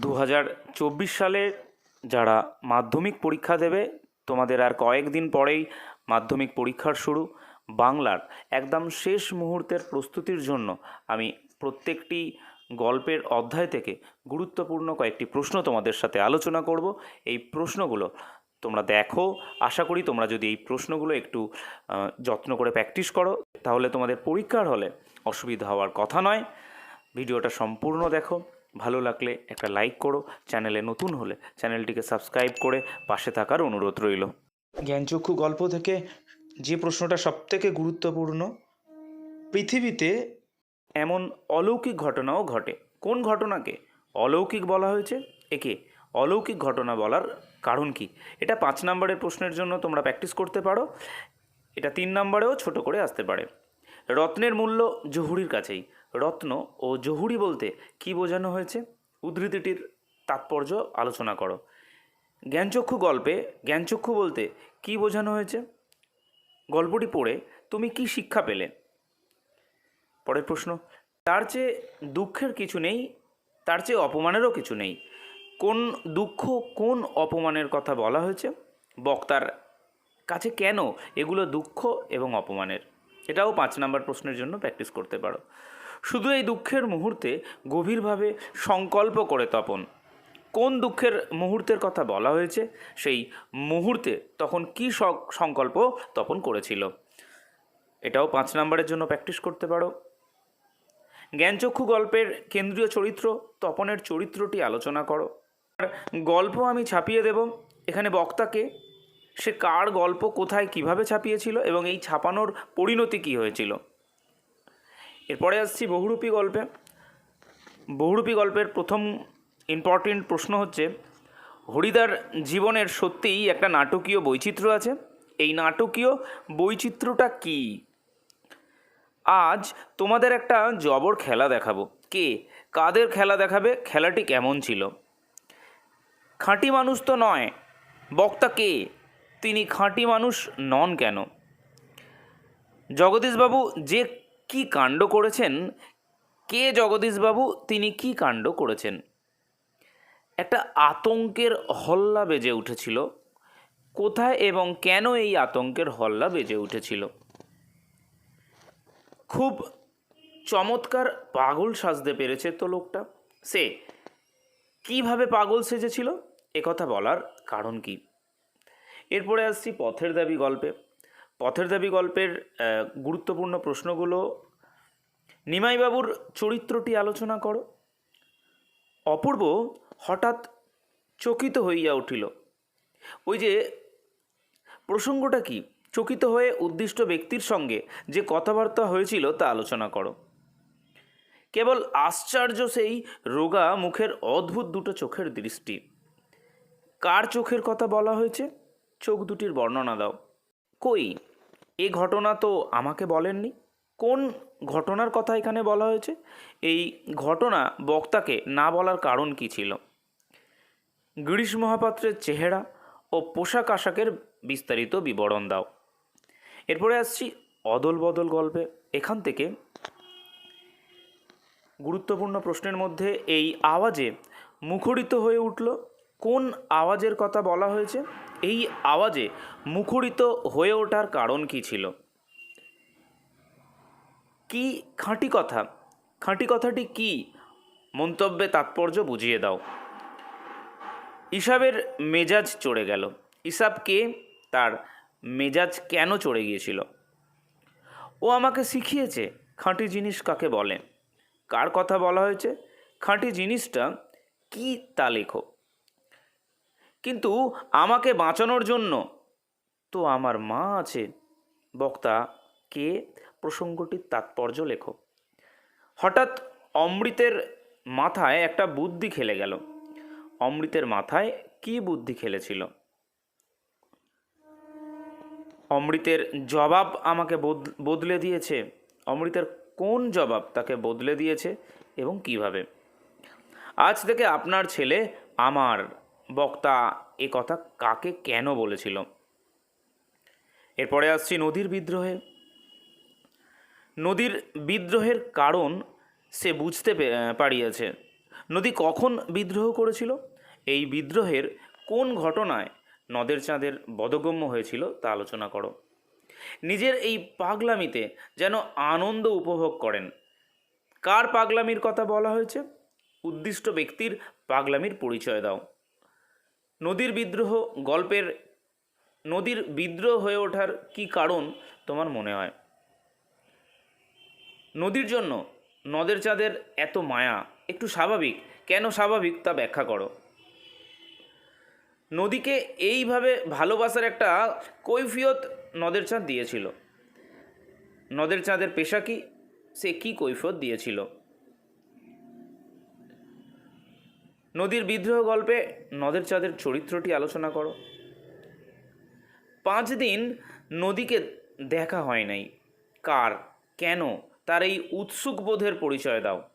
দু হাজার চব্বিশ সালে যারা মাধ্যমিক পরীক্ষা দেবে, তোমাদের আর কয়েকদিন পরেই মাধ্যমিক পরীক্ষার শুরু। বাংলার একদম শেষ মুহূর্তের প্রস্তুতির জন্য আমি প্রত্যেকটি গল্পের অধ্যায় থেকে গুরুত্বপূর্ণ কয়েকটি প্রশ্ন তোমাদের সাথে আলোচনা করব। এই প্রশ্নগুলো তোমরা দেখো। আশা করি তোমরা যদি এই প্রশ্নগুলো একটু যত্ন করে প্র্যাকটিস করো, তাহলে তোমাদের পরীক্ষার হলে অসুবিধা হওয়ার কথা নয়। ভিডিওটা সম্পূর্ণ দেখো। ভালো লাগলে একটা লাইক করো চ্যানেলে নতুন হলে চ্যানেলটিকে সাবস্ক্রাইব করে পাশে থাকার অনুরোধ রইল। জ্ঞানচক্ষু গল্প থেকে যে প্রশ্নটা সবথেকে গুরুত্বপূর্ণ পৃথিবীতে এমন অলৌকিক ঘটনাও ঘটে। কোন ঘটনাকে অলৌকিক বলা হয়েছে? একে অলৌকিক ঘটনা বলার কারণ কি? এটা পাঁচ নম্বরের প্রশ্নের জন্য তোমরা প্র্যাকটিস করতে পারো। এটা তিন নম্বরেও ছোট করে আসতে পারে। রত্নের মূল্য জহুরির কাছেই। রত্ন ও জহুরি বলতে কি বোঝানো হয়েছে? উদ্ধৃতিটির তাৎপর্য আলোচনা করো। জ্ঞানচক্ষু গল্পে জ্ঞানচক্ষু বলতে কি বোঝানো হয়েছে? গল্পটি পড়ে তুমি কি শিক্ষা পেলে? পরের প্রশ্ন, তার চেয়ে দুঃখের কিছু নেই, তার চেয়ে অপমানেরও কিছু নেই। কোন দুঃখ কোন অপমানের কথা বলা হয়েছে? বক্তার কাছে কেন এগুলো দুঃখ এবং অপমানের? এটাও পাঁচ নাম্বার প্রশ্নের জন্য প্র্যাকটিস করতে পারো। শুধু এই দুঃখের মুহূর্তে গভীরভাবে সংকল্প করে তপন। কোন দুঃখের মুহূর্তের কথা বলা হয়েছে? সেই মুহূর্তে তখন কী সংকল্প তপন করেছিল? এটাও পাঁচ নাম্বারের জন্য প্র্যাকটিস করতে পারো। জ্ঞানচক্ষু গল্পের কেন্দ্রীয় চরিত্র তপনের চরিত্রটি আলোচনা করো। গল্প আমি ছাপিয়ে দেব। এখানে বক্তাকে সে কার গল্প কোথায় কীভাবে ছাপিয়েছিল এবং এই ছাপানোর পরিণতি কী হয়েছিল? এরপরে আসছি বহুরূপী গল্পে। বহুরূপী গল্পের প্রথম ইম্পর্টেন্ট প্রশ্ন হচ্ছে, হরিদার জীবনের সত্যিই একটা নাটকীয় বৈচিত্র্য আছে। এই নাটকীয় বৈচিত্র্যটা কী? আজ তোমাদের একটা জবর খেলা দেখাবো। কে? কাদের খেলা দেখাবে? খেলাটি কেমন ছিল? খাঁটি মানুষ তো নয়। বক্তা কে? তিনি খাঁটি মানুষ নন কেন? জগদীশবাবু যে কি কাণ্ড করেছেন? কে জগদীশবাবু? তিনি কি কাণ্ড করেছেন? একটা আতঙ্কের হল্লা বেজে উঠেছিল। কোথায় এবং কেন এই আতঙ্কের হল্লা বেজে উঠেছিল? খুব চমৎকার পাগল সাজতে পেরেছে তো লোকটা। সে কীভাবে পাগল সেজেছিল? একথা বলার কারণ কি? এরপরে আসছি পথের দাবি গল্পে। পথের দাবি গল্পের গুরুত্বপূর্ণ প্রশ্নগুলো। নিমাইবাবুর চরিত্রটি আলোচনা করো। অপূর্ব হঠাৎ চকিত হইয়া উঠিল। ওই যে, প্রসঙ্গটা কি? চকিত হয়ে উদ্দিষ্ট ব্যক্তির সঙ্গে যে কথাবার্তা হয়েছিল তা আলোচনা করো। কেবল আশ্চর্য সেই রোগা মুখের অদ্ভুত দুটো চোখের দৃষ্টি। কার চোখের কথা বলা হয়েছে? চোখ দুটির বর্ণনা দাও। কই? এ ঘটনা তো আমাকে বলেননি। কোন ঘটনার কথা এখানে বলা হয়েছে? এই ঘটনা বক্তাকে না বলার কারণ কি ছিল? গিরিশ মহাপাত্রের চেহারা ও পোশাক আশাকের বিস্তারিত বিবরণ দাও। এরপরে আসছি অদল বদল গল্পে। এখান থেকে গুরুত্বপূর্ণ প্রশ্নের মধ্যে এই আওয়াজে মুখরিত হয়ে উঠল কোন আওয়াজের কথা বলা হয়েছে? এই আওয়াজে মুখরিত হয়ে ওঠার কারণ কি ছিল? কি খাঁটি কথা? খাঁটি কথাটি কি? মন্তব্যে তাৎপর্য বুঝিয়ে দাও। ইসাবের মেজাজ চড়ে গেল। ইসাবকে তার মেজাজ কেন চড়ে গিয়েছিল? ও আমাকে শিখিয়েছে খাঁটি জিনিস কাকে বলে। কার কথা বলা হয়েছে? খাঁটি জিনিসটা কি তা লেখো। কিন্তু আমাকে বাঁচানোর জন্য। তো আমার মা আছে বক্তা, কে? প্রসঙ্গটির তাৎপর্য লেখো। হঠাৎ অমৃতের মাথায় একটা বুদ্ধি খেলে গেল। অমৃতের মাথায় কি বুদ্ধি খেলেছিল? অমৃতের জবাব আমাকে বদ- বদলে দিয়েছে। অমৃতের কোন জবাব তাকে বদলে দিয়েছে এবং কীভাবে? আজ থেকে আপনার ছেলে আমার বক্তা এ কথা কাকে কেন বলেছিল? এরপরে আসছি নদীর বিদ্রোহে। নদীর বিদ্রোহের কারণ সে বুঝতে পারিয়েছে। নদী কখন বিদ্রোহ করেছিল? এই বিদ্রোহের কোন ঘটনায় নদের চাঁদের বদগম্য হয়েছিল তা আলোচনা করো। নিজের এই পাগলামিতে যেন আনন্দ উপভোগ করেন। কার পাগলামির কথা বলা হয়েছে? উদ্দিষ্ট ব্যক্তির পাগলামির পরিচয় দাও। নদীর বিদ্রোহ গল্পের, নদীর বিদ্রোহ হয়ে ওঠার কি কারণ তোমার মনে হয়? নদীর জন্য নদের চাঁদের এত মায়া, একটু স্বাভাবিক। কেন স্বাভাবিক তা ব্যাখ্যা করো। নদীকে এইভাবে ভালোবাসার একটা কৈফিয়ত নদের চাঁদ দিয়েছিল। নদের চাঁদের পেশা কি? সে কি কৈফিয়ত দিয়েছিল? নদীর বিদ্রোহ গল্পে নদের চাঁদের চরিত্রটি আলোচনা করো। পাঁচ দিন নদীকে দেখা হয় নাই। কার? কেন? তার এই উৎসুক বোধের পরিচয় দাও।